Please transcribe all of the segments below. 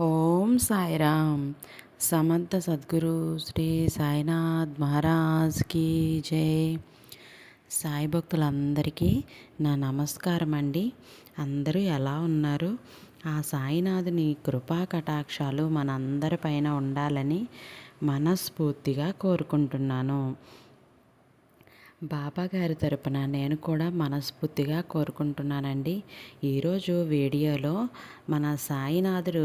ఓం సాయిరామ్. సమర్థ సద్గురు శ్రీ సాయినాథ్ మహారాజ్కి జై. సాయి భక్తులందరికీ నా నమస్కారం అండి. అందరూ ఎలా ఉన్నారు? ఆ సాయినాథుని కృపా కటాక్షాలు మనందరిపైన ఉండాలని మనస్ఫూర్తిగా కోరుకుంటున్నాను. బాబా గారి తరపున నేను కూడా మనస్ఫూర్తిగా కోరుకుంటున్నానండి. ఈరోజు వీడియోలో మన సాయినాథుడు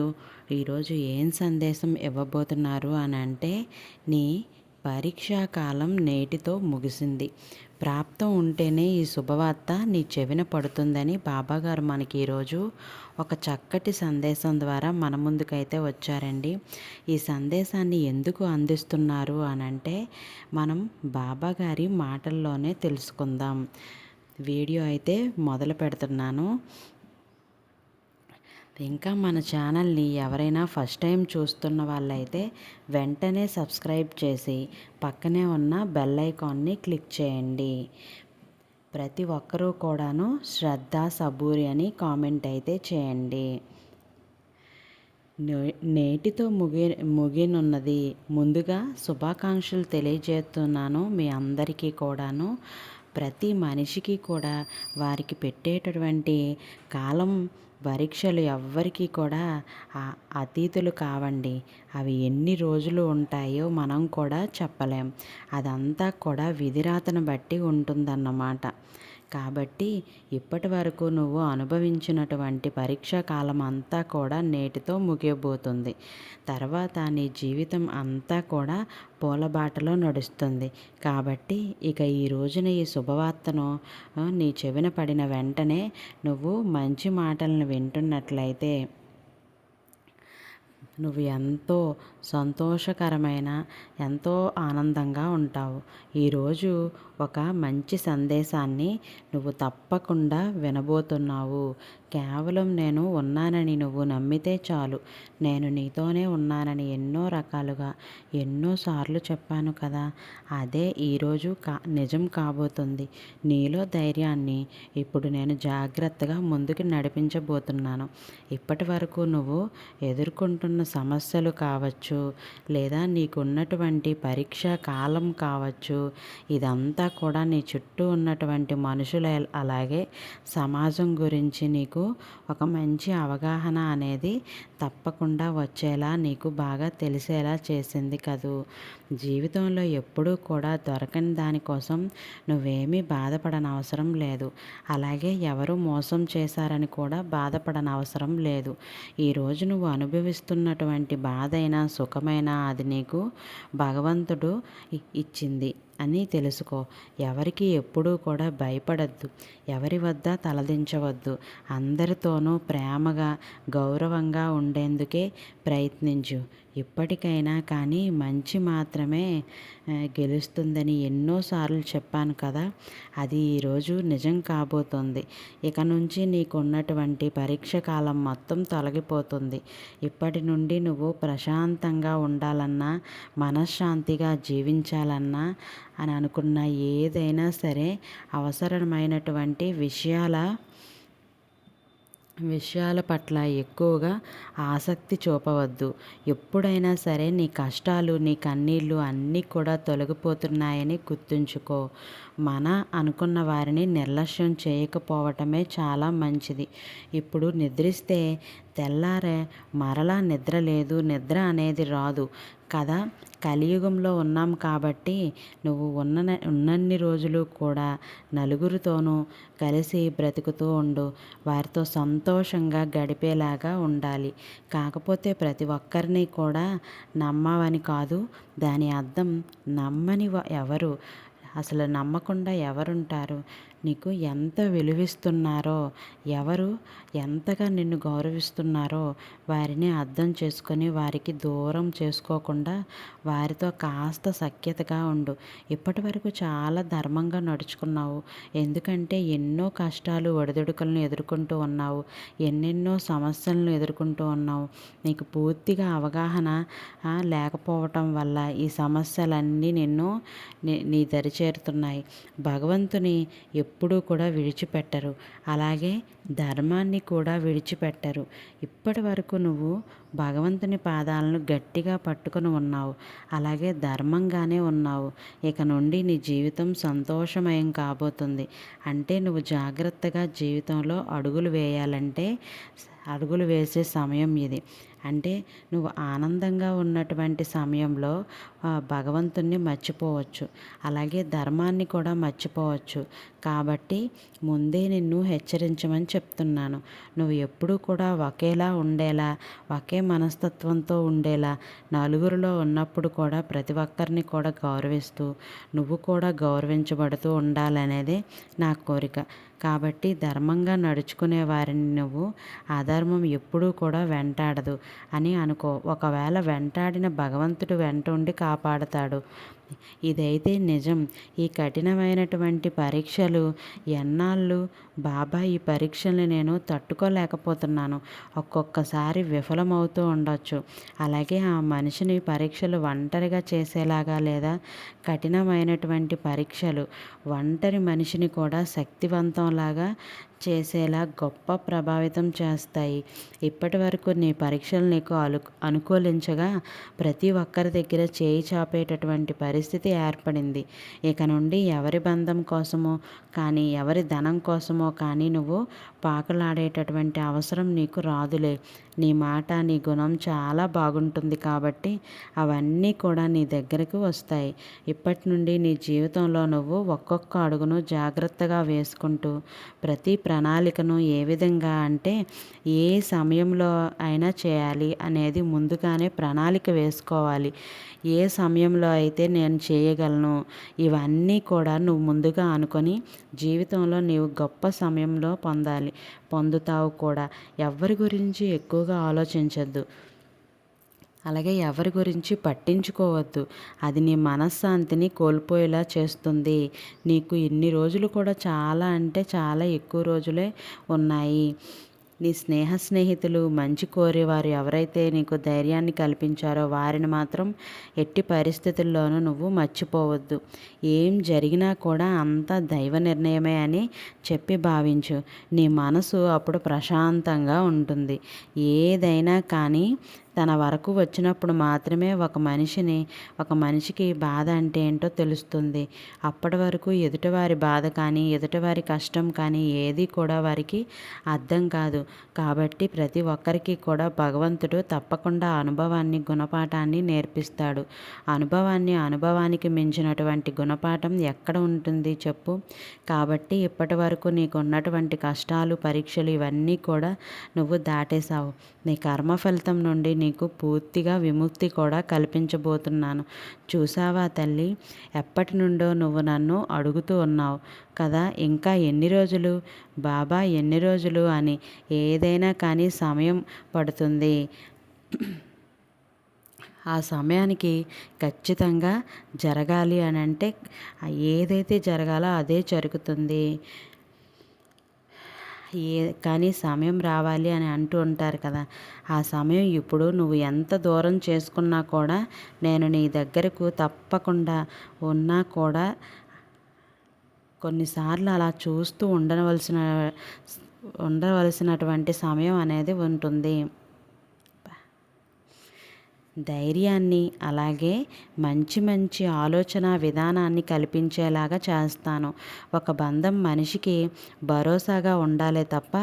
ఈరోజు ఏం సందేశం ఇవ్వబోతున్నారు అని అంటే నీ పరీక్షా కాలం నేటితో ముగిసింది. ప్రాప్తం ఉంటేనే ఈ శుభవార్త నీ చెవిన పడుతుందని బాబాగారు మనకి ఈరోజు ఒక చక్కటి సందేశం ద్వారా మన ముందుకైతే వచ్చారండి. ఈ సందేశాన్ని ఎందుకు అందిస్తున్నారు అని అంటే మనం బాబాగారి మాటల్లోనే తెలుసుకుందాం. వీడియో అయితే మొదలు పెడుతున్నాను. ఇంకా మన ఛానల్ని ఎవరైనా ఫస్ట్ టైం చూస్తున్న వాళ్ళైతే వెంటనే సబ్స్క్రైబ్ చేసి పక్కనే ఉన్న బెల్ ఐకాన్ని క్లిక్ చేయండి. ప్రతి ఒక్కరూ కూడాను శ్రద్ధ సబూరి అని కామెంట్ అయితే చేయండి. నేటితో ముగి ముగినున్నది. ముందుగా శుభాకాంక్షలు తెలియజేస్తున్నాను మీ అందరికీ కూడాను. ప్రతి మనిషికి కూడా వారికి పెట్టేటటువంటి కాలం పరీక్షలు ఎవ్వరికీ కూడా అతీతులు కావండి. అవి ఎన్ని రోజులు ఉంటాయో మనం కూడా చెప్పలేం. అదంతా కూడా విధిరాతను బట్టి ఉంటుందన్నమాట. కాబట్టి ఇప్పటి వరకు నువ్వు అనుభవించినటువంటి పరీక్షా కాలం అంతా కూడా నేటితో ముగియబోతుంది. తర్వాత నీ జీవితం అంతా కూడా పూలబాటలో నడుస్తుంది. కాబట్టి ఇక ఈ రోజున ఈ శుభవార్తను నీ చెవిన పడిన వెంటనే నువ్వు మంచి మాటలను వింటున్నట్లయితే నువ్వు ఎంతో సంతోషకరమైన ఎంతో ఆనందంగా ఉంటావు. ఈరోజు ఒక మంచి సందేశాన్ని నువ్వు తప్పకుండా వినబోతున్నావు. కేవలం నేను ఉన్నానని నువ్వు నమ్మితే చాలు. నేను నీతోనే ఉన్నానని ఎన్నో రకాలుగా ఎన్నోసార్లు చెప్పాను కదా. అదే ఈరోజు కా నిజం కాబోతుంది. నీలో ధైర్యాన్ని ఇప్పుడు నేను జాగ్రత్తగా ముందుకు నడిపించబోతున్నాను. ఇప్పటి వరకు నువ్వు ఎదుర్కొంటున్న సమస్యలు కావచ్చు లేదా నీకున్నటువంటి పరీక్ష కాలం కావచ్చు ఇదంతా కూడా నీ చుట్టూ ఉన్నటువంటి మనుషుల అలాగే సమాజం గురించి నీకు ఒక మంచి అవగాహన అనేది తప్పకుండా వచ్చేలా నీకు బాగా తెలిసేలా చేసింది కదూ. జీవితంలో ఎప్పుడూ కూడా దొరకని దానికోసం నువ్వేమీ బాధపడనవసరం లేదు. అలాగే ఎవరు మోసం చేశారని కూడా బాధపడనవసరం లేదు. ఈరోజు నువ్వు అనుభవిస్తున్నటువంటి బాధైనా సుఖమైనా అది నీకు భగవంతుడు ఇచ్చింది. అని తెలుసుకో. ఎవరికి ఎప్పుడూ కూడా భయపడద్దు. ఎవరి వద్ద తలదించవద్దు. అందరితోనూ ప్రేమగా గౌరవంగా ఉండేందుకే ప్రయత్నించు. ఇప్పటికైనా కానీ మంచి మాత్రమే గెలుస్తుందని ఎన్నోసార్లు చెప్పాను కదా. అది ఈరోజు నిజం కాబోతుంది. ఇక నుంచి నీకున్నటువంటి పరీక్ష కాలం మొత్తం తొలగిపోతుంది. ఇప్పటి నుండి నువ్వు ప్రశాంతంగా ఉండాలన్నా మనశ్శాంతిగా జీవించాలన్నా అని అనుకున్న ఏదైనా సరే అవసరమైనటువంటి విషయాల విషయాల పట్ల ఎక్కువగా ఆసక్తి చూపవద్దు. ఎప్పుడైనా సరే నీ కష్టాలు నీ కన్నీళ్ళు అన్నీ కూడా తొలగిపోతున్నాయని గుర్తుంచుకో. మన అనుకున్న వారిని నిర్లక్ష్యం చేయకపోవటమే చాలా మంచిది. ఇప్పుడు నిద్రిస్తే తెల్లారే మరలా నిద్ర లేదు. నిద్ర అనేది రాదు. కదా? కలియుగంలో ఉన్నాం కాబట్టి నువ్వు ఉన్న ఉన్నన్ని రోజులు కూడా నలుగురితోనూ కలిసి బ్రతుకుతూ ఉండు. వారితో సంతోషంగా గడిపేలాగా ఉండాలి. కాకపోతే ప్రతి ఒక్కరిని కూడా నమ్మవని కాదు. దాని అర్థం నమ్మని ఎవరు? అసలు నమ్మకుండా ఎవరుంటారు? నీకు ఎంత విలువిస్తున్నారో ఎవరు ఎంతగా నిన్ను గౌరవిస్తున్నారో వారిని అర్థం చేసుకొని వారికి దూరం చేసుకోకుండా వారితో కాస్త సఖ్యతగా ఉండు. ఇప్పటి వరకు చాలా ధర్మంగా నడుచుకున్నావు. ఎందుకంటే ఎన్నో కష్టాలు ఒడిదుడుకులను ఎదుర్కొంటూ ఉన్నావు. ఎన్నెన్నో సమస్యలను ఎదుర్కొంటూ ఉన్నావు. నీకు పూర్తిగా అవగాహన లేకపోవటం వల్ల ఈ సమస్యలన్నీ నిన్ను నీ దరి చేరుతున్నాయి. భగవంతుని ఎప్పుడూ కూడా విడిచిపెట్టరు. అలాగే ధర్మాన్ని కూడా విడిచిపెట్టరు. ఇప్పటి వరకు నువ్వు భగవంతుని పాదాలను గట్టిగా పట్టుకొని ఉన్నావు. అలాగే ధర్మంగానే ఉన్నావు. ఇక నుండి నీ జీవితం సంతోషమయం కాబోతుంది. అంటే నువ్వు జాగ్రత్తగా జీవితంలో అడుగులు వేయాలంటే అడుగులు వేసే సమయం ఇది. అంటే నువ్వు ఆనందంగా ఉన్నటువంటి సమయంలో భగవంతుణ్ణి మర్చిపోవచ్చు. అలాగే ధర్మాన్ని కూడా మర్చిపోవచ్చు. కాబట్టి ముందే నిన్ను హెచ్చరించమని చెప్తున్నాను. నువ్వు ఎప్పుడూ కూడా ఒకేలా ఉండేలా ఒకే మనస్తత్వంతో ఉండేలా నలుగురిలో ఉన్నప్పుడు కూడా ప్రతి ఒక్కరిని కూడా గౌరవిస్తూ నువ్వు కూడా గౌరవించబడుతూ ఉండాలనేదే నా కోరిక. కాబట్టి ధర్మంగా నడుచుకునే వారిని నువ్వు అధర్మం ఎప్పుడూ కూడా వెంటాడదు అని అనుకో. ఒకవేళ వెంటాడిన భగవంతుడు వెంట ఉండి కాపాడతాడు. ఇదైతే నిజం. ఈ కఠినమైనటువంటి పరీక్షలు ఎన్నాళ్ళు? బాబా ఈ పరీక్షల్ని నేను తట్టుకోలేకపోతున్నాను. ఒక్కొక్కసారి విఫలమవుతూ ఉండొచ్చు. అలాగే ఆ మనిషిని పరీక్షలు ఒంటరిగా చేసేలాగా లేదా కఠినమైనటువంటి పరీక్షలు ఒంటరి మనిషిని కూడా శక్తివంతంలాగా చేసేలా గొప్ప ప్రభావితం చేస్తాయి. ఇప్పటి వరకు నీ పరీక్షలు నీకు అలు అనుకూలించగా ప్రతి ఒక్కరి దగ్గర చేయి చాపేటటువంటి పరిస్థితి ఏర్పడింది. ఇక నుండి ఎవరి బంధం కోసమో కానీ ఎవరి ధనం కోసమో కానీ నువ్వు పాకలాడేటటువంటి అవసరం నీకు రాదులే. నీ మాట నీ గుణం చాలా బాగుంటుంది కాబట్టి అవన్నీ కూడా నీ దగ్గరకు వస్తాయి. ఇప్పటి నుండి నీ జీవితంలో నువ్వు ఒక్కొక్క అడుగును జాగ్రత్తగా వేసుకుంటూ ప్రతి ప్రణాళికను ఏ విధంగా అంటే ఏ సమయంలో అయినా చేయాలి అనేది ముందుగానే ప్రణాళిక వేసుకోవాలి. ఏ సమయంలో అయితే నేను చేయగలను ఇవన్నీ కూడా నువ్వు ముందుగా అనుకొని జీవితంలో నీవు గొప్ప సమయంలో పొందాలి పొందుతావు కూడా. ఎవరి గురించి ఎక్కువగా ఆలోచించద్దు. అలాగే ఎవరి గురించి పట్టించుకోవద్దు. అది నీ మనశ్శాంతిని కోల్పోయేలా చేస్తుంది. నీకు ఇన్ని రోజులు కూడా చాలా అంటే చాలా ఎక్కువ రోజులే ఉన్నాయి. నీ స్నేహ స్నేహితులు మంచి కోరేవారు ఎవరైతే నీకు ధైర్యాన్ని కల్పించారో వారిని మాత్రం ఎట్టి పరిస్థితుల్లోనూ నువ్వు మర్చిపోవద్దు. ఏం జరిగినా కూడా అంత దైవ నిర్ణయమే అని చెప్పి భావించు. నీ మనసు అప్పుడు ప్రశాంతంగా ఉంటుంది. ఏదైనా కానీ తన వరకు వచ్చినప్పుడు మాత్రమే ఒక మనిషిని ఒక మనిషికి బాధ అంటే ఏంటో తెలుస్తుంది. అప్పటి వరకు ఎదుటివారి బాధ కానీ ఎదుటివారి కష్టం కానీ ఏది కూడా వారికి అర్థం కాదు. కాబట్టి ప్రతి ఒక్కరికి కూడా భగవంతుడు తప్పకుండా అనుభవాన్ని గుణపాఠాన్ని నేర్పిస్తాడు. అనుభవాన్ని అనుభవానికి మించినటువంటి గుణపాఠం ఎక్కడ ఉంటుంది చెప్పు? కాబట్టి ఇప్పటి వరకు నీకున్నటువంటి కష్టాలు పరీక్షలు ఇవన్నీ కూడా నువ్వు దాటేశావు. నీ కర్మ ఫలితం నుండి నీకు పూర్తిగా విముక్తి కూడా కల్పించబోతున్నాను. చూసావా తల్లి? ఎప్పటి నుండో నువ్వు నన్ను అడుగుతూ ఉన్నావు కదా ఇంకా ఎన్ని రోజులు? బాబా ఎన్ని రోజులు అని ఏదైనా కానీ సమయం పడుతుంది. ఆ సమయానికి ఖచ్చితంగా జరగాలి అని అంటే ఏదైతే జరగాలో అదే జరుగుతుంది. ఏ కానీ సమయం రావాలి అని అంటూ ఉంటారు కదా. ఆ సమయం ఇప్పుడు నువ్వు ఎంత దూరం చేసుకున్నా కూడా నేను నీ దగ్గరకు తప్పకుండా ఉన్నా కూడా కొన్నిసార్లు అలా చూస్తూ ఉండవలసిన ఉండవలసినటువంటి సమయం అనేది ఉంటుంది. ధైర్యాన్ని అలాగే మంచి మంచి ఆలోచన విధానాన్ని కల్పించేలాగా చేస్తాను. ఒక బంధం మనిషికి భరోసాగా ఉండాలే తప్ప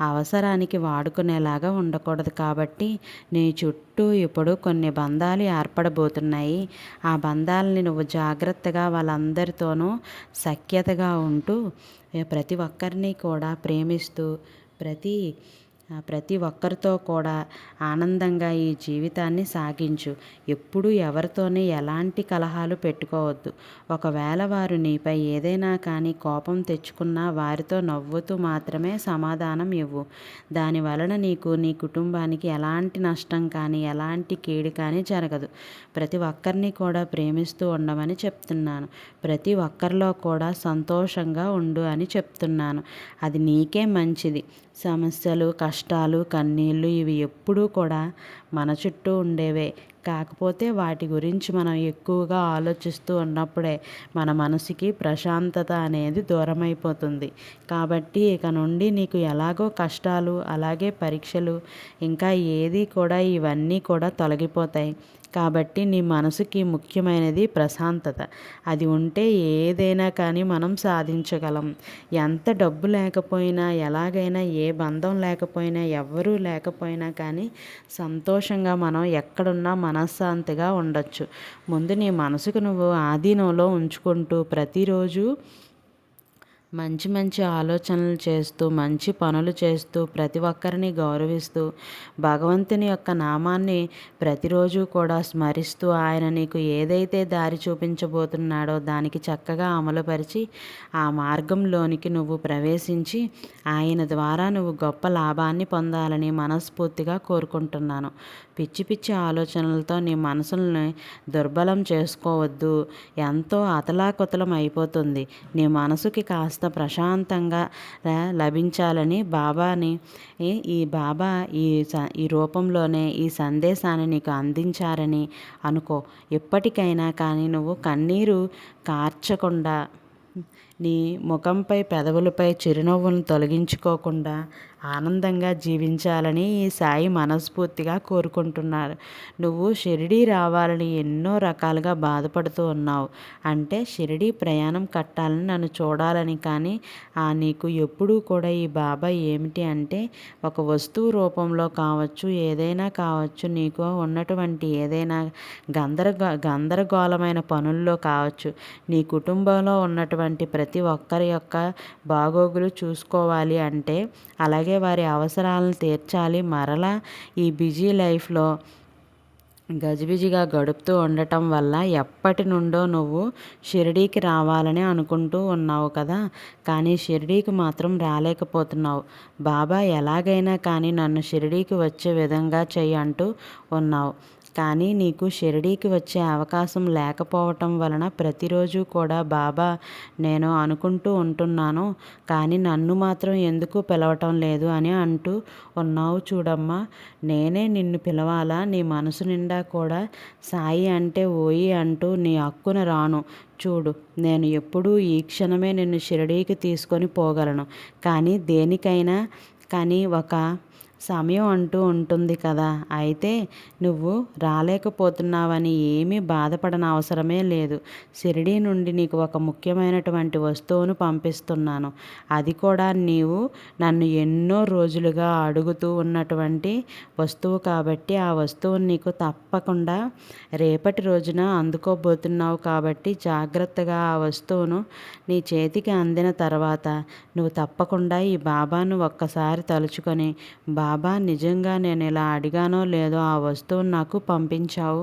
అవసరానికి వాడుకునేలాగా ఉండకూడదు కాబట్టి నీ చుట్టూ ఇప్పుడు కొన్ని బంధాలు ఏర్పడబోతున్నాయి. ఆ బంధాలని నువ్వు జాగ్రత్తగా వాళ్ళందరితోనూ సఖ్యతగా ఉంటూ ప్రతి ఒక్కరిని కూడా ప్రేమిస్తూ ప్రతి ప్రతి ఒక్కరితో కూడా ఆనందంగా ఈ జీవితాన్ని సాగించు. ఎప్పుడు ఎవరితోనే ఎలాంటి కలహాలు పెట్టుకోవద్దు. ఒకవేళ వారు నీపై ఏదైనా కానీ కోపం తెచ్చుకున్నా వారితో నవ్వుతూ మాత్రమే సమాధానం ఇవ్వు. దాని వలన నీకు నీ కుటుంబానికి ఎలాంటి నష్టం కానీ ఎలాంటి కీడు కానీ జరగదు. ప్రతి ఒక్కరిని కూడా ప్రేమిస్తూ ఉండమని చెప్తున్నాను. ప్రతి ఒక్కరిలో కూడా సంతోషంగా ఉండు అని చెప్తున్నాను. అది నీకే మంచిది. సమస్యలు కష్టాలు కన్నీళ్ళు ఇవి ఎప్పుడూ కూడా మన చుట్టూ ఉండేవే. కాకపోతే వాటి గురించి మనం ఎక్కువగా ఆలోచిస్తూ ఉన్నప్పుడే మన మనసుకి ప్రశాంతత అనేది దూరమైపోతుంది. కాబట్టి ఇక నుండి నీకు ఎలాగో కష్టాలు అలాగే పరీక్షలు ఇంకా ఏది కూడా ఇవన్నీ కూడా తొలగిపోతాయి. కాబట్టి నీ మనసుకి ముఖ్యమైనది ప్రశాంతత. అది ఉంటే ఏదైనా కానీ మనం సాధించగలం. ఎంత డబ్బు లేకపోయినా ఎలాగైనా ఏ బంధం లేకపోయినా ఎవ్వరూ లేకపోయినా కానీ సంతోషంగా మనం ఎక్కడున్నా మనశ్శాంతిగా ఉండొచ్చు. ముందు నీ మనసుకు నువ్వు ఆధీనంలో ఉంచుకుంటూ ప్రతిరోజు మంచి మంచి ఆలోచనలు చేస్తూ మంచి పనులు చేస్తూ ప్రతి ఒక్కరిని గౌరవిస్తూ భగవంతుని యొక్క నామాన్ని ప్రతిరోజు కూడా స్మరిస్తూ ఆయన నీకు ఏదైతే దారి చూపించబోతున్నాడో దానికి చక్కగా అమలుపరిచి ఆ మార్గంలోనికి నువ్వు ప్రవేశించి ఆయన ద్వారా నువ్వు గొప్ప లాభాన్ని పొందాలని మనస్ఫూర్తిగా కోరుకుంటున్నాను. పిచ్చి పిచ్చి ఆలోచనలతో నీ మనసుల్ని దుర్బలం చేసుకోవద్దు. ఎంతో అతలాకుతలం అయిపోతుంది. నీ మనసుకి కాస్త ప్రశాంతంగా లభించాలని బాబాని ఈ బాబా ఈ ఈ రూపంలోనే ఈ సందేశాన్ని నీకు అందించారని అనుకో. ఎప్పటికైనా కానీ నువ్వు కన్నీరు కార్చకుండా నీ ముఖంపై పెదవులపై చిరునవ్వులను తొలగించుకోకుండా ఆనందంగా జీవించాలని ఈ సాయి మనస్ఫూర్తిగా కోరుకుంటున్నారు నువ్వు షిరిడి రావాలని ఎన్నో రకాలుగా బాధపడుతూ ఉన్నావు. అంటే షిరిడి ప్రయాణం కట్టాలని నన్ను చూడాలని. కానీ ఆ నీకు ఎప్పుడూ కూడా ఈ బాబా ఏమిటి అంటే ఒక వస్తువు రూపంలో కావచ్చు ఏదైనా కావచ్చు నీకు ఉన్నటువంటి ఏదైనా గందరగో గందరగోళమైన పనుల్లో కావచ్చు. నీ కుటుంబంలో ఉన్నటువంటి ప్రతి ఒక్కరి యొక్క బాగోగులు చూసుకోవాలి అంటే అలాగే అలాగే వారి అవసరాలను తీర్చాలి. మరలా ఈ బిజీ లైఫ్లో గజిబిజిగా గడుపుతూ ఉండటం వల్ల ఎప్పటి నుండో నువ్వు షిరిడీకి రావాలని అనుకుంటూ ఉన్నావు కదా. కానీ షిరిడీకి మాత్రం రాలేకపోతున్నావు. బాబా ఎలాగైనా కానీ నన్ను షిరిడీకి వచ్చే విధంగా చెయ్యి అంటూ ఉన్నావు. కానీ నీకు షిరిడీకి వచ్చే అవకాశం లేకపోవటం వలన ప్రతిరోజు కూడా బాబా నేను అనుకుంటూ ఉంటున్నాను కానీ నన్ను మాత్రం ఎందుకు పిలవటం లేదు అని అంటూ ఉన్నావు చూడమ్మా. నేనే నిన్ను పిలవాలా? నీ మనసు నిండా కూడా సాయి అంటే ఓయి అంటూ నీ హక్కున రాను. చూడు నేను ఎప్పుడూ ఈ క్షణమే నిన్ను షిరిడీకి తీసుకొని పోగలను కానీ దేనికైనా కానీ ఒక సమయం అంటూ ఉంటుంది కదా. అయితే నువ్వు రాలేకపోతున్నావని ఏమీ బాధపడన అవసరమే లేదు. షిరిడీ నుండి నీకు ఒక ముఖ్యమైనటువంటి వస్తువును పంపిస్తున్నాను. అది కూడా నీవు నన్ను ఎన్నో రోజులుగా అడుగుతూ ఉన్నటువంటి వస్తువు కాబట్టి ఆ వస్తువును నీకు తప్పకుండా రేపటి రోజున అందుకోబోతున్నావు కాబట్టి జాగ్రత్తగా ఆ వస్తువును నీ చేతికి అందిన తర్వాత నువ్వు తప్పకుండా ఈ బాబాను ఒక్కసారి తలుచుకొని బా బాబా నిజంగా నేను ఇలా అడిగానో లేదో ఆ వస్తువును నాకు పంపించావు.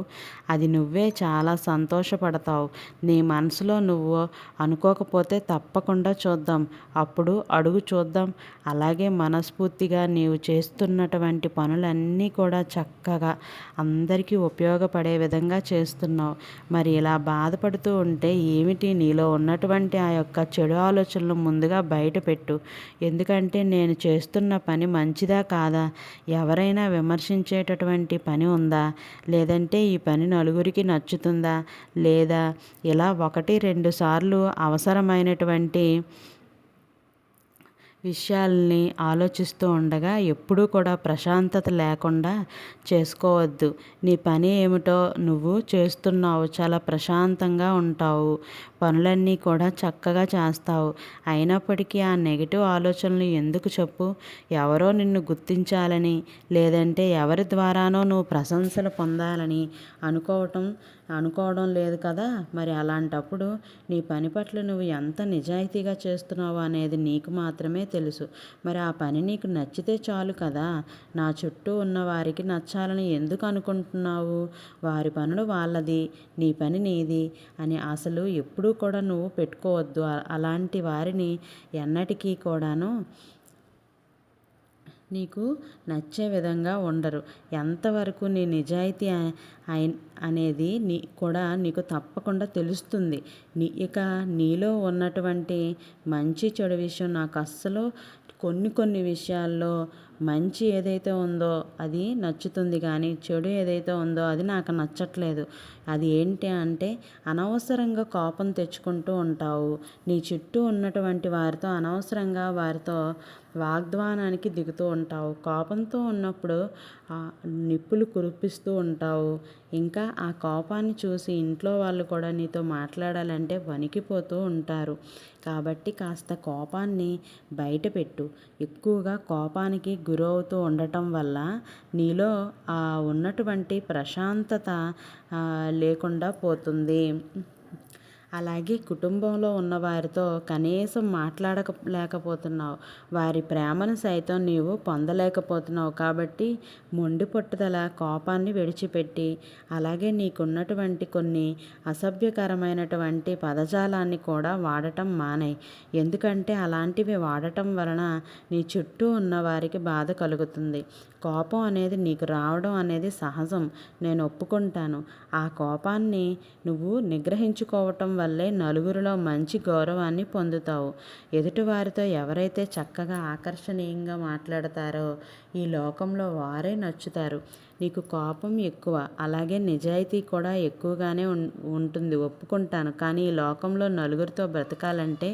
అది నువ్వే చాలా సంతోషపడతావు. నీ మనసులో నువ్వు అనుకోకపోతే తప్పకుండా చూద్దాం. అప్పుడు అడుగు చూద్దాం. అలాగే మనస్ఫూర్తిగా నీవు చేస్తున్నటువంటి పనులన్నీ కూడా చక్కగా అందరికీ ఉపయోగపడే విధంగా చేస్తున్నావు. మరి ఇలా బాధపడుతూ ఉంటే ఏమిటి? నీలో ఉన్నటువంటి ఆ యొక్క చెడు ఆలోచనలు ముందుగా బయటపెట్టు. ఎందుకంటే నేను చేస్తున్న పని మంచిదా కాదా ఎవరైనా విమర్శించేటటువంటి పని ఉందా? లేదంటే ఈ పని నలుగురికి నచ్చుతుందా? లేదా ఇలా ఒకటి రెండు సార్లు అవసరమైనటువంటి విషయాల్ని ఆలోచిస్తూ ఉండగా ఎప్పుడూ కూడా ప్రశాంతత లేకుండా చేసుకోవద్దు. నీ పని ఏమిటో నువ్వు చేస్తున్నావు చాలా ప్రశాంతంగా ఉంటావు. పనులన్నీ కూడా చక్కగా చేస్తావు. అయినప్పటికీ ఆ నెగిటివ్ ఆలోచనలు ఎందుకు చెప్పు? ఎవరో నిన్ను గుర్తించాలని లేదంటే ఎవరి ద్వారానో నువ్వు ప్రశంసలు పొందాలని అనుకోవటం అనుకోవడం లేదు కదా? మరి అలాంటప్పుడు నీ పని పట్ల నువ్వు ఎంత నిజాయితీగా చేస్తున్నావు అనేది నీకు మాత్రమే తెలుసు. మరి ఆ పని నీకు నచ్చితే చాలు కదా. నా చుట్టూ ఉన్న వారికి నచ్చాలని ఎందుకు అనుకుంటున్నావు? వారి పనులు వాళ్ళది నీ పని నీది అని అసలు ఎప్పుడూ కూడా నువ్వు పెట్టుకోవద్దు. అలాంటి వారిని ఎన్నటికీ కూడాను నీకు నచ్చే విధంగా ఉండరు. ఎంతవరకు నీ నిజాయితీ అనేది నీ కూడా నీకు తప్పకుండా తెలుస్తుంది. నీ ఇక నీలో ఉన్నటువంటి మంచి చెడు విషయం నాకు అస్సలు కొన్ని కొన్ని విషయాల్లో మంచి ఏదైతే ఉందో అది నచ్చుతుంది కానీ చెడు ఏదైతే ఉందో అది నాకు నచ్చట్లేదు. అది ఏంటి అంటే అనవసరంగా కోపం తెచ్చుకుంటూ ఉంటావు. నీ చుట్టూ ఉన్నటువంటి వారితో అనవసరంగా వారితో వాగ్దానానికి దిగుతూ ఉంటావు. కోపంతో ఉన్నప్పుడు నిప్పులు కురిపిస్తూ ఉంటావు. ఇంకా ఆ కోపాన్ని చూసి ఇంట్లో వాళ్ళు కూడా నీతో మాట్లాడాలంటే వణికిపోతూ ఉంటారు. కాబట్టి కాస్త కోపాన్ని బయటపెట్టు ఎక్కువగా కోపానికి గురవుతూ ఉండటం వల్ల నీలో ఆ ఉన్నటువంటి ప్రశాంతత లేకుండా పోతుంది. అలాగే కుటుంబంలో ఉన్న వారితో కనీసం మాట్లాడలేకపోతున్నావు. వారి ప్రేమను సైతం నీవు పొందలేకపోతున్నావు కాబట్టి మొండి పట్టుదల కోపాన్ని విడిచిపెట్టి అలాగే నీకున్నటువంటి కొన్ని అసభ్యకరమైనటువంటి పదజాలాన్ని కూడా వాడటం మానే ఎందుకంటే అలాంటివి వాడటం వలన నీ చుట్టూ ఉన్న వారికి బాధ కలుగుతుంది. కోపం అనేది నీకు రావడం అనేది సహజం. నేను ఒప్పుకుంటాను. ఆ కోపాన్ని నువ్వు నిగ్రహించుకోవటం వల్లే నలుగురిలో మంచి గౌరవాన్ని పొందుతావు. ఎదుటివారితో ఎవరైతే చక్కగా ఆకర్షణీయంగా మాట్లాడతారో ఈ లోకంలో వారే నచ్చుతారు. నీకు కోపం ఎక్కువ. అలాగే నిజాయితీ కూడా ఎక్కువగానే ఉంటుంది. ఒప్పుకుంటాను. కానీ ఈ లోకంలో నలుగురితో బ్రతకాలంటే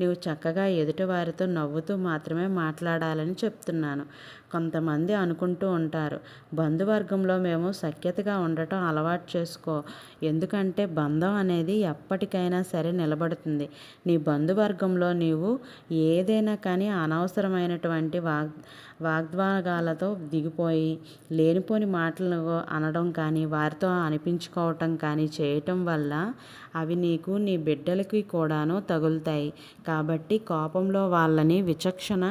నీవు చక్కగా ఎదుటివారితో నవ్వుతూ మాత్రమే మాట్లాడాలని చెప్తున్నాను. కొంతమంది అనుకుంటూ ఉంటారు. బంధువర్గంలో మేము సఖ్యతగా ఉండటం అలవాటు చేసుకో. ఎందుకంటే బంధం అనేది ఎప్పటికైనా సరే నిలబడుతుంది. నీ బంధువర్గంలో నీవు ఏదైనా కానీ అనవసరమైనటువంటి వాగ్ వాగ్వాగాలతో దిగిపోయి లేనిపోని మాటలు అనడం కానీ వారితో అనిపించుకోవటం కానీ చేయటం వల్ల అవి నీకు నీ బిడ్డలకి కూడాను తగులుతాయి. కాబట్టి కోపంలో వాళ్ళని విచక్షణ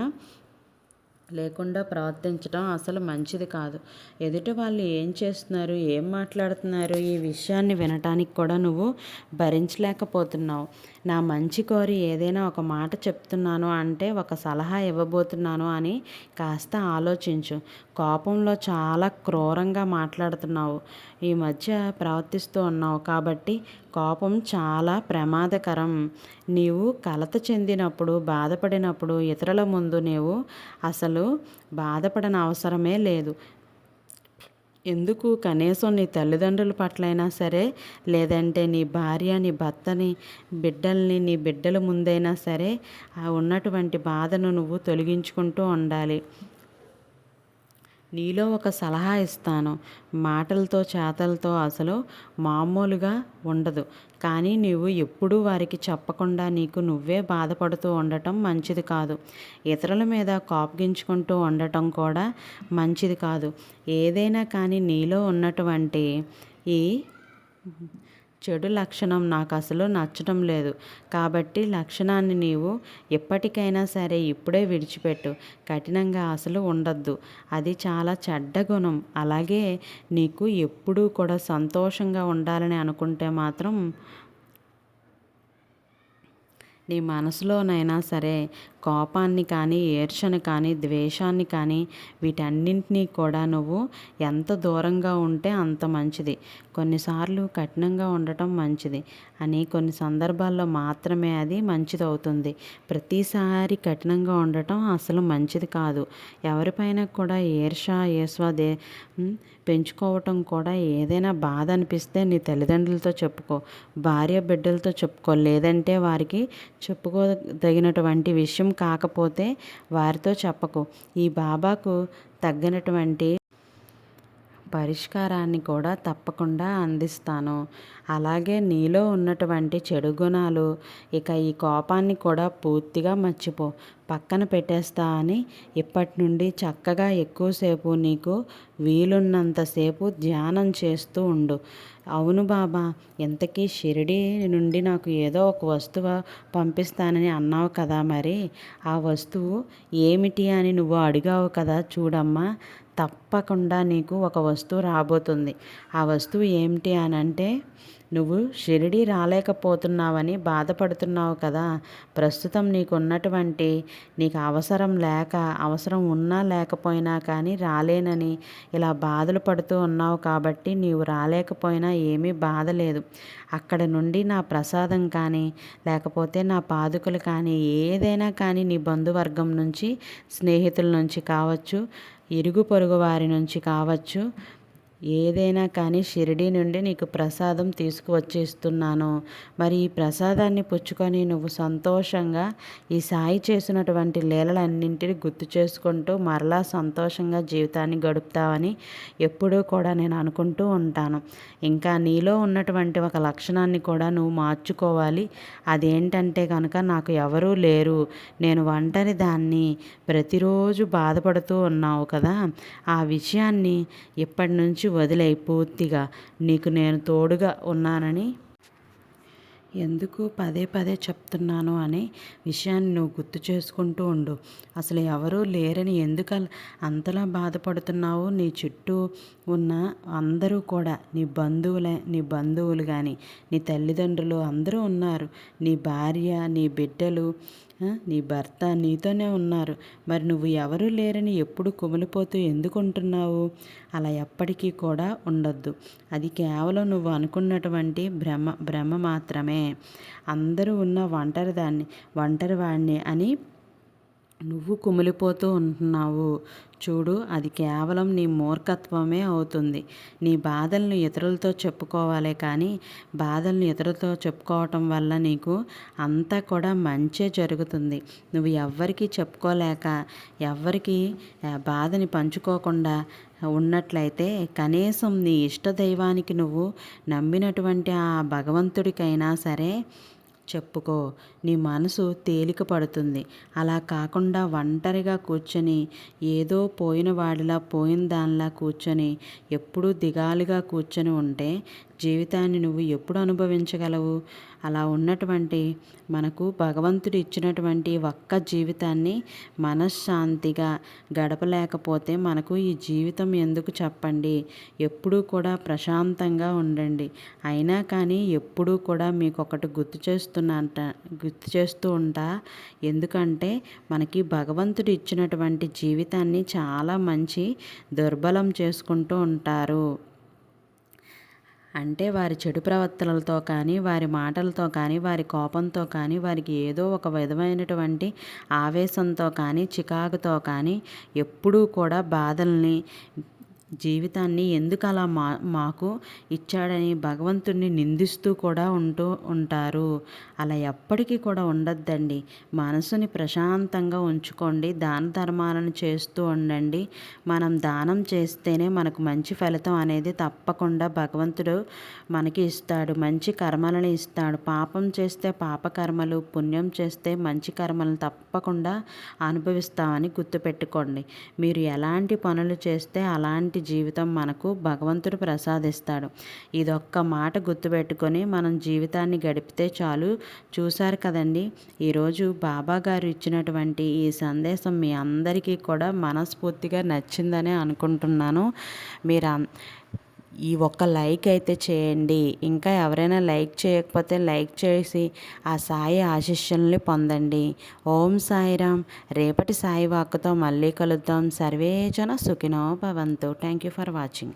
లేకుండా ప్రవర్తించడం అసలు మంచిది కాదు. ఎదుటి వాళ్ళు ఏం చేస్తున్నారు ఏం మాట్లాడుతున్నారు ఈ విషయాన్ని వినటానికి కూడా నువ్వు భరించలేకపోతున్నావు. నా మంచి కోరి ఏదైనా ఒక మాట చెప్తున్నాను అంటే ఒక సలహా ఇవ్వబోతున్నాను అని కాస్త ఆలోచించు. కోపంలో చాలా క్రూరంగా మాట్లాడుతున్నావు. ఈ మధ్య ప్రవర్తిస్తూ ఉన్నావు కాబట్టి కోపం చాలా ప్రమాదకరం. నీవు కలత చెందినప్పుడు బాధపడినప్పుడు ఇతరుల ముందు నీవు అసలు బాధపడని అవసరమే లేదు. ఎందుకు కనీసం నీ తల్లిదండ్రుల పట్లైనా సరే లేదంటే నీ భార్య నీ భర్తని బిడ్డల్ని నీ బిడ్డల ముందైనా సరే ఆ ఉన్నటువంటి బాధను నువ్వు తొలగించుకుంటూ ఉండాలి. నీలో ఒక సలహా ఇస్తాను. మాటలతో చేతలతో అసలు మామూలుగా ఉండదు. కానీ నువ్వు ఎప్పుడూ వారికి చెప్పకుండా నీకు నువ్వే బాధపడుతూ ఉండటం మంచిది కాదు. ఇతరుల మీద కోపగించుకుంటూ ఉండటం కూడా మంచిది కాదు. ఏదైనా కానీ నీలో ఉన్నటువంటి ఈ చెడు లక్షణం నాకు అసలు నచ్చడం లేదు. కాబట్టి లక్షణాన్ని నీవు ఎప్పటికైనా సరే ఇప్పుడే విడిచిపెట్టు. కఠినంగా అసలు ఉండద్దు. అది చాలా చెడ్డ గుణం. అలాగే నీకు ఎప్పుడూ కూడా సంతోషంగా ఉండాలని అనుకుంటే మాత్రం నీ మనసులోనైనా సరే కోపాన్ని కానీ ఈర్షను కానీ ద్వేషాన్ని కానీ వీటన్నింటినీ కూడా నువ్వు ఎంత దూరంగా ఉంటే అంత మంచిది. కొన్నిసార్లు కఠినంగా ఉండటం మంచిది. అని కొన్ని సందర్భాల్లో మాత్రమే అది మంచిది అవుతుంది ప్రతిసారి కఠినంగా ఉండటం అసలు మంచిది కాదు. ఎవరిపైన కూడా ఈర్ష ఈస్వాదే పెంచుకోవటం కూడా ఏదైనా బాధ అనిపిస్తే నీ తల్లిదండ్రులతో చెప్పుకో భార్య బిడ్డలతో చెప్పుకో లేదంటే వారికి చెప్పుకోదగినటువంటి విషయం కాకపోతే వారితో చెప్పకు. ఈ బాబాకు తగ్గినటువంటి పరిష్కారాన్ని కూడా తప్పకుండా అందిస్తాను. అలాగే నీలో ఉన్నటువంటి చెడు గుణాలు ఇక ఈ కోపాన్ని కూడా పూర్తిగా మర్చిపో. పక్కన పెట్టేస్తా అని ఇప్పటి నుండి చక్కగా ఎక్కువసేపు నీకు వీలున్నంతసేపు ధ్యానం చేస్తూ ఉండు. అవును బాబా ఇంతకీ షిరిడి నుండి నాకు ఏదో ఒక వస్తువు పంపిస్తానని అన్నావు కదా మరి. ఆ వస్తువు ఏమిటి అని నువ్వు అడిగావు కదా చూడమ్మా. తప్పకుండా నీకు ఒక వస్తువు రాబోతుంది. ఆ వస్తువు ఏమిటి అని అంటే నువ్వు షిరిడి రాలేకపోతున్నావని బాధపడుతున్నావు కదా. ప్రస్తుతం నీకు ఉన్నటువంటి నీకు అవసరం లేక అవసరం ఉన్నా లేకపోయినా కానీ రాలేనని ఇలా బాధలు పడుతూ ఉన్నావు కాబట్టి నీవు రాలేకపోయినా ఏమీ బాధ లేదు. అక్కడ నుండి నా ప్రసాదం కానీ లేకపోతే నా పాదుకలు కానీ ఏదైనా కానీ నీ బంధువర్గం నుంచి స్నేహితుల నుంచి కావచ్చు ఇరుగు పొరుగు వారి నుంచి కావచ్చు ఏదైనా కానీ షిరిడీ నుండి నీకు ప్రసాదం తీసుకువచ్చేస్తున్నాను మరి ఈ ప్రసాదాన్ని పుచ్చుకొని నువ్వు సంతోషంగా ఈ సాయి చేసినటువంటి లీలలన్నింటినీ గుర్తు చేసుకుంటూ మరలా సంతోషంగా జీవితాన్ని గడుపుతావని ఎప్పుడూ కూడా నేను అనుకుంటూ ఉంటాను. ఇంకా నీలో ఉన్నటువంటి ఒక లక్షణాన్ని కూడా నువ్వు మార్చుకోవాలి. అదేంటంటే కనుక నాకు ఎవరూ లేరు. నేను ఒంటరి దాన్ని ప్రతిరోజు బాధపడుతూ ఉన్నావు కదా. ఆ విషయాన్ని ఇప్పటి నుంచి వదిలేయి పూర్తిగా. నీకు నేను తోడుగా ఉన్నానని ఎందుకు పదే పదే చెప్తున్నాను అనే విషయాన్ని నువ్వు గుర్తు చేసుకుంటూ ఉండు. అసలు ఎవరూ లేరని ఎందుకు అంతలా బాధపడుతున్నావు? నీ చుట్టూ ఉన్న అందరూ కూడా నీ బంధువులే నీ బంధువులు కానీ నీ తల్లిదండ్రులు అందరూ ఉన్నారు. నీ భార్య నీ బిడ్డలు నీ భర్త నీతోనే ఉన్నారు. మరి నువ్వు ఎవరూ లేరని ఎప్పుడు కుమిలిపోతూ ఎందుకుంటున్నావు? అలా ఎప్పటికీ కూడా ఉండొద్దు. అది కేవలం నువ్వు అనుకున్నటువంటి భ్రమ భ్రమ మాత్రమే. అందరూ ఉన్న ఒంటరి దాన్ని ఒంటరి వాడిని అని నువ్వు కుమిలిపోతూ ఉంటున్నావు. చూడు అది కేవలం నీ మూర్ఖత్వమే అవుతుంది. నీ బాధలను ఇతరులతో చెప్పుకోవాలే కానీ బాధలను ఇతరులతో చెప్పుకోవటం వల్ల నీకు అంతా కూడా మంచే జరుగుతుంది. నువ్వు ఎవ్వరికీ చెప్పుకోలేక ఎవ్వరికీ బాధని పంచుకోకుండా ఉన్నట్లయితే కనీసం నీ ఇష్ట దైవానికి నువ్వు నమ్మినటువంటి ఆ భగవంతుడికైనా సరే చెప్పుకో. నీ మనసు తేలిక పడుతుంది. అలా కాకుండా ఒంటరిగా కూర్చొని ఏదో పోయిన వాడిలా పోయిన దానిలా కూర్చొని ఎప్పుడూ దిగాలుగా కూర్చొని ఉంటే జీవితాన్ని నువ్వు ఎప్పుడు అనుభవించగలవు? అలా ఉన్నటువంటి మనకు భగవంతుడు ఇచ్చినటువంటి ఒక్క జీవితాన్ని మనశ్శాంతిగా గడపలేకపోతే మనకు ఈ జీవితం ఎందుకు చెప్పండి? ఎప్పుడూ కూడా ప్రశాంతంగా ఉండండి. అయినా కానీ ఎప్పుడూ కూడా మీకు ఒకటి గుర్తు చేస్తున్నంట గుర్తు చేస్తూ ఉంటా. ఎందుకంటే మనకి భగవంతుడు ఇచ్చినటువంటి జీవితాన్ని చాలా మంచి దుర్బలం చేసుకుంటూ ఉంటారు. అంటే వారి చెడు ప్రవర్తనలతో కానీ వారి మాటలతో కానీ వారి కోపంతో కానీ వారికి ఏదో ఒక విధమైనటువంటి ఆవేశంతో కానీ చికాకుతో కానీ ఎప్పుడూ కూడా బాధల్ని జీవితాన్ని ఎందుకు అలా మా మాకు ఇచ్చాడని భగవంతుడిని నిందిస్తూ కూడా ఉంటూ ఉంటారు. అలా ఎప్పటికీ కూడా ఉండద్దండి. మనసుని ప్రశాంతంగా ఉంచుకోండి. దాన ధర్మాలను చేస్తూ ఉండండి. మనం దానం చేస్తేనే మనకు మంచి ఫలితం అనేది తప్పకుండా భగవంతుడు మనకి ఇస్తాడు. మంచి కర్మలను ఇస్తాడు. పాపం చేస్తే పాపకర్మలు పుణ్యం చేస్తే మంచి కర్మలను తప్పకుండా అనుభవిస్తామని గుర్తుపెట్టుకోండి. మీరు ఎలాంటి పనులు చేస్తే అలాంటి అలాంటి జీవితం మనకు భగవంతుడు ప్రసాదిస్తాడు. ఇదొక్క మాట గుర్తుపెట్టుకొని మనం జీవితాన్ని గడిపితే చాలు. చూశారు కదండి? ఈరోజు బాబా గారు ఇచ్చినటువంటి ఈ సందేశం మీ అందరికీ కూడా మనస్ఫూర్తిగా నచ్చిందని అనుకుంటున్నాను. మీరు ఈ ఒక్క లైక్ అయితే చేయండి. ఇంకా ఎవరైనా లైక్ చేయకపోతే లైక్ చేసి ఆ సాయి ఆశిష్యుల్ని పొందండి. ఓం సాయిరామ్. రేపటి సాయి వాక్కుతో మళ్ళీ కలుద్దాం. సర్వేజన సుఖినో భవంతు. Thank you for watching